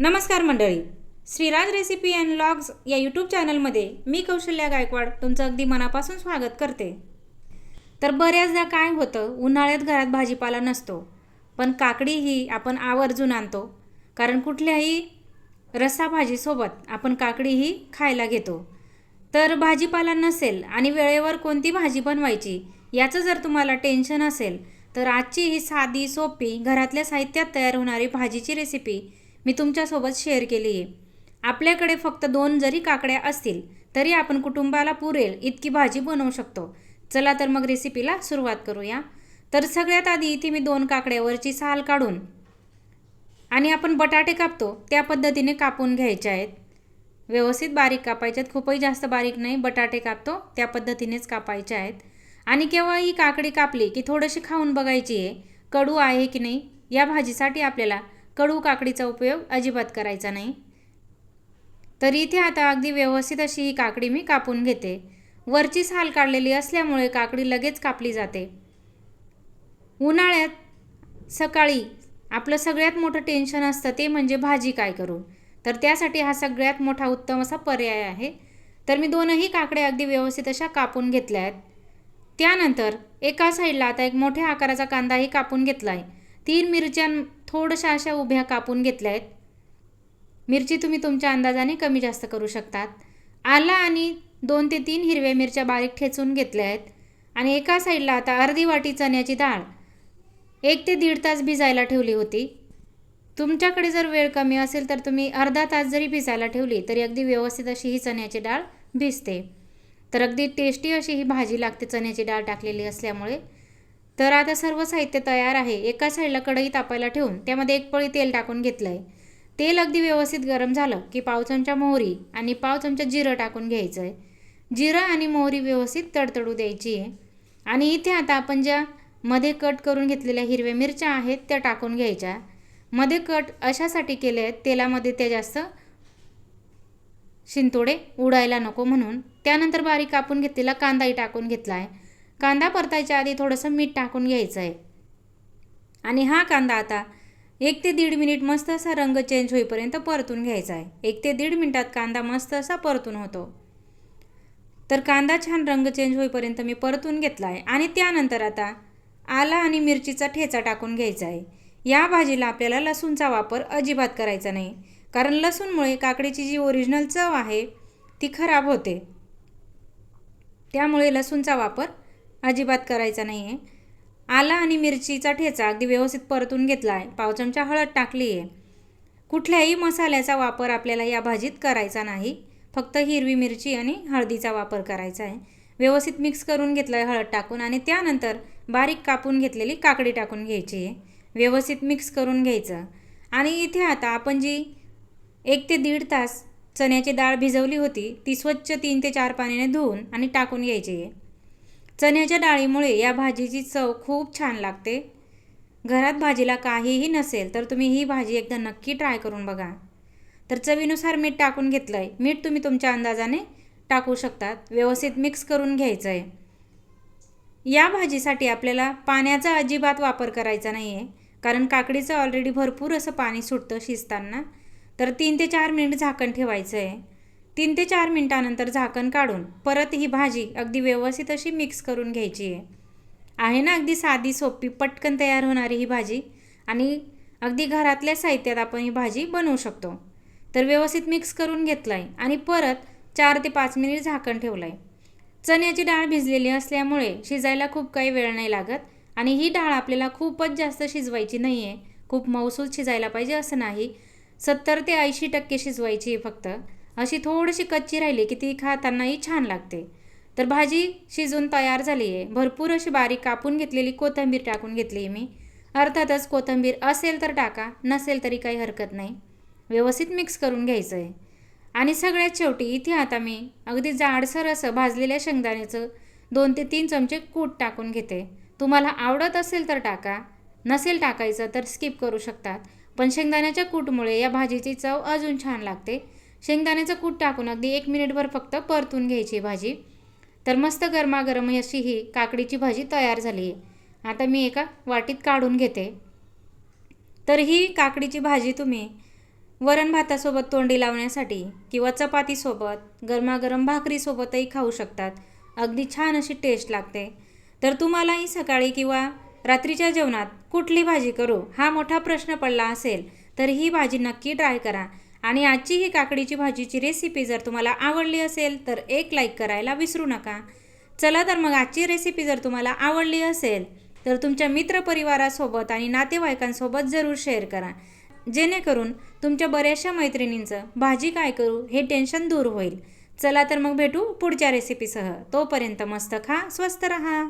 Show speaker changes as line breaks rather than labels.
नमस्कार मंडळी. Shriraj recipe and logs या यूट्यूब चॅनलमध्ये मी कौशल्या गायकवाड तुमचं अगदी मनापासून स्वागत करते. तर बऱ्याचदा काय होतं उन्हाळ्यात घरात भाजीपाला नसतो पण काकडी ही आपण आवर्जून आणतो कारण कुठल्याही रस्सा भाजीसोबत आपण काकडी ही खायला घेतो. तर भाजीपाला नसेल आणि वेळेवर कोणती भाजी बनवायची याचं जर तुम्हाला टेन्शन असेल तर आजची ही साधी सोपी घरातल्या साहित्यात तयार होणारी भाजीची रेसिपी मी तुमच्यासोबत शेअर केली आहे आपल्याकडे फक्त दोन जरी काकड्या असतील तरी आपण कुटुंबाला पुरेल इतकी भाजी बनवू शकतो. चला तर मग रेसिपीला सुरुवात करूया. तर सगळ्यात आधी इथे मी दोन काकड्यावरची साल काढून आणि आपण बटाटे कापतो त्या पद्धतीने कापून घ्यायचे आहेत. व्यवस्थित बारीक कापायचे आहेत. खूपही जास्त बारीक नाही बटाटे कापतो त्या पद्धतीनेच कापायचे आहेत. आणि केव्हा ही काकडी कापली की थोडीशी खाऊन बघायची आहे कडू आहे की नाही या भाजीसाठी आपल्याला कडू काकडीचा उपयोग अजिबात करायचा नाही. तर इथे आता अगदी व्यवस्थित अशी ही काकडी मी कापून घेते. वरची साल काढलेली असल्यामुळे काकडी लगेच कापली जाते. उन्हाळ्यात सकाळी आपलं सगळ्यात मोठं टेन्शन असतं ते म्हणजे भाजी काय करू? तर त्यासाठी हा सगळ्यात मोठा उत्तम असा पर्याय आहे. तर मी दोनही काकड्या अगदी व्यवस्थित अशा कापून घेतल्या आहेत. त्यानंतर एका साईडला आता एक मोठ्या आकाराचा कांदाही कापून घेतला आहे तीन मिरच्यां थोड्याशा अशा उभ्या कापून घेतल्या आहेत. मिरची तुम्ही तुमच्या अंदाजाने कमी जास्त करू शकतात. आला आणि दोन ते तीन हिरव्या मिरच्या बारीक ठेचून घेतल्या आहेत. आणि एका साईडला आता अर्धी वाटी चण्याची डाळ एक ते दीड तास भिजायला ठेवली होती. तुमच्याकडे जर वेळ कमी असेल तर तुम्ही अर्धा तास जरी भिजायला ठेवली तरी अगदी व्यवस्थित अशी ही चण्याची डाळ भिजते. तर अगदी टेस्टी अशी ही भाजी लागते चण्याची डाळ टाकलेली असल्यामुळे. तर आता सर्व साहित्य तयार आहे. एका साईडला कढई तापायला ठेवून त्यामध्ये एक पळी तेल टाकून घेतलं आहे तेल अगदी व्यवस्थित गरम झालं की पाव चमचा मोहरी आणि पाव चमचा जिरं टाकून घ्यायचं आहे जिरं आणि मोहरी व्यवस्थित तडतडू द्यायची आहे. आणि इथे आता आपण ज्या मध्ये कट करून घेतलेल्या हिरव्या मिरच्या आहेत त्या टाकून घ्यायच्या. मध्ये कट अशासाठी केले आहेत तेलामध्ये ते जास्त शिंतोडे उडायला नको म्हणून. त्यानंतर बारीक कापून घेतलेला कांदाही टाकून घेतला आहे कांदा परतायच्या आधी थोडंसं मीठ टाकून घ्यायचं आहे आणि हा कांदा आता एक ते दीड मिनिट मस्त असा रंग चेंज होईपर्यंत परतून घ्यायचा आहे एक ते दीड मिनिटात कांदा मस्त असा परतून होतो. तर कांदा छान रंग चेंज होईपर्यंत मी परतून घेतला आहे आणि त्यानंतर आता आला आणि मिरचीचा ठेचा टाकून घ्यायचा आहे या भाजीला आपल्याला लसूणचा वापर अजिबात करायचा नाही. कारण लसूणमुळे काकडीची जी ओरिजिनल चव आहे ती खराब होते. त्यामुळे लसूणचा वापर अजिबात करायचा नाही आहे आला आणि मिरचीचा ठेचा अगदी व्यवस्थित परतून घेतला आहे पाव चमचा हळद टाकली आहे कुठल्याही मसाल्याचा वापर आपल्याला या भाजीत करायचा नाही. फक्त हिरवी मिरची आणि हळदीचा वापर करायचा आहे. व्यवस्थित मिक्स करून घेतलं आहे हळद टाकून आणि त्यानंतर बारीक कापून घेतलेली काकडी टाकून घ्यायची. आहे व्यवस्थित मिक्स करून घ्यायचं. आणि इथे आता आपण जी एक ते दीड तास चण्याची डाळ भिजवली होती ती स्वच्छ तीन ते चार पाण्याने धुवून आणि टाकून घ्यायची आहे. चण्याच्या डाळीमुळे या भाजीची चव खूप छान लागते. घरात भाजीला काहीही नसेल तर तुम्ही ही भाजी एकदा नक्की ट्राय करून बघा. तर चवीनुसार मीठ टाकून घेतलं आहे मीठ तुम्ही तुमच्या अंदाजाने टाकू शकतात. व्यवस्थित मिक्स करून घ्यायचं आहे या भाजीसाठी आपल्याला पाण्याचा अजिबात वापर करायचा नाही आहे कारण काकडीचं ऑलरेडी भरपूर असं पाणी सुटतं शिजताना. तर तीन ते चार मिनिट झाकण ठेवायचं आहे तीन ते चार मिनटानंतर झाकण काढून परत ही भाजी अगदी व्यवस्थित अशी मिक्स करून घ्यायची आहे. आहे ना अगदी साधी सोपी पटकन तयार होणारी ही भाजी. आणि अगदी घरातल्या साहित्यात आपण ही भाजी बनवू शकतो. तर व्यवस्थित मिक्स करून घेतलं आहे आणि परत चार ते पाच मिनिट झाकण ठेवलं आहे चण्याची डाळ भिजलेली असल्यामुळे शिजायला खूप काही वेळ नाही लागत आणि ही डाळ आपल्याला खूपच जास्त शिजवायची नाही आहे खूप मौसूद शिजायला पाहिजे असं नाही. सत्तर ते ऐंशी टक्के शिजवायची फक्त. अशी थोडीशी कच्ची राहिली की ती खातानाही छान लागते. तर भाजी शिजून तयार झाली आहे. भरपूर अशी बारीक कापून घेतलेली कोथिंबीर टाकून घेतली मी. अर्थातच कोथिंबीर असेल तर टाका नसेल तरी काही हरकत नाही. व्यवस्थित मिक्स करून घ्यायचं आहे आणि सगळ्यात शेवटी इथे आता मी अगदी जाडसर असं भाजलेल्या शेंगदाण्याचं दोन ते तीन चमचे कूट टाकून घेते. तुम्हाला आवडत असेल तर टाका नसेल टाकायचं तर स्किप करू शकतात पण शेंगदाण्याच्या कूटमुळे या भाजीची चव अजून छान लागते. शेंगदाण्याचं कूट टाकून अगदी एक मिनिटभर फक्त परतून घ्यायची भाजी. तर मस्त गरमागरम अशी ही काकडीची भाजी तयार झाली. आहे आता मी एका वाटीत काढून घेते. तर ही काकडीची भाजी तुम्ही वरण भातासोबत तोंडी लावण्यासाठी किंवा चपातीसोबत गरमागरम भाकरीसोबतही खाऊ शकतात. अगदी छान अशी टेस्ट लागते. तर तुम्हालाही सकाळी किंवा रात्रीच्या जेवणात कुठली भाजी करू हा मोठा प्रश्न पडला असेल तर ही भाजी नक्की ट्राय करा. आणि आजची ही काकडीची भाजीची रेसिपी जर तुम्हाला आवडली असेल तर एक लाईक करायला विसरू नका. चला तर मग आजची रेसिपी जर तुम्हाला आवडली असेल तर तुमच्या मित्रपरिवारासोबत आणि नातेवाईकांसोबत जरूर शेअर करा. जेणेकरून तुमच्या बऱ्याचशा मैत्रिणींचं भाजी काय करू हे टेन्शन दूर होईल. चला तर मग भेटू पुढच्या रेसिपीसह तोपर्यंत मस्त खा स्वस्त रहा.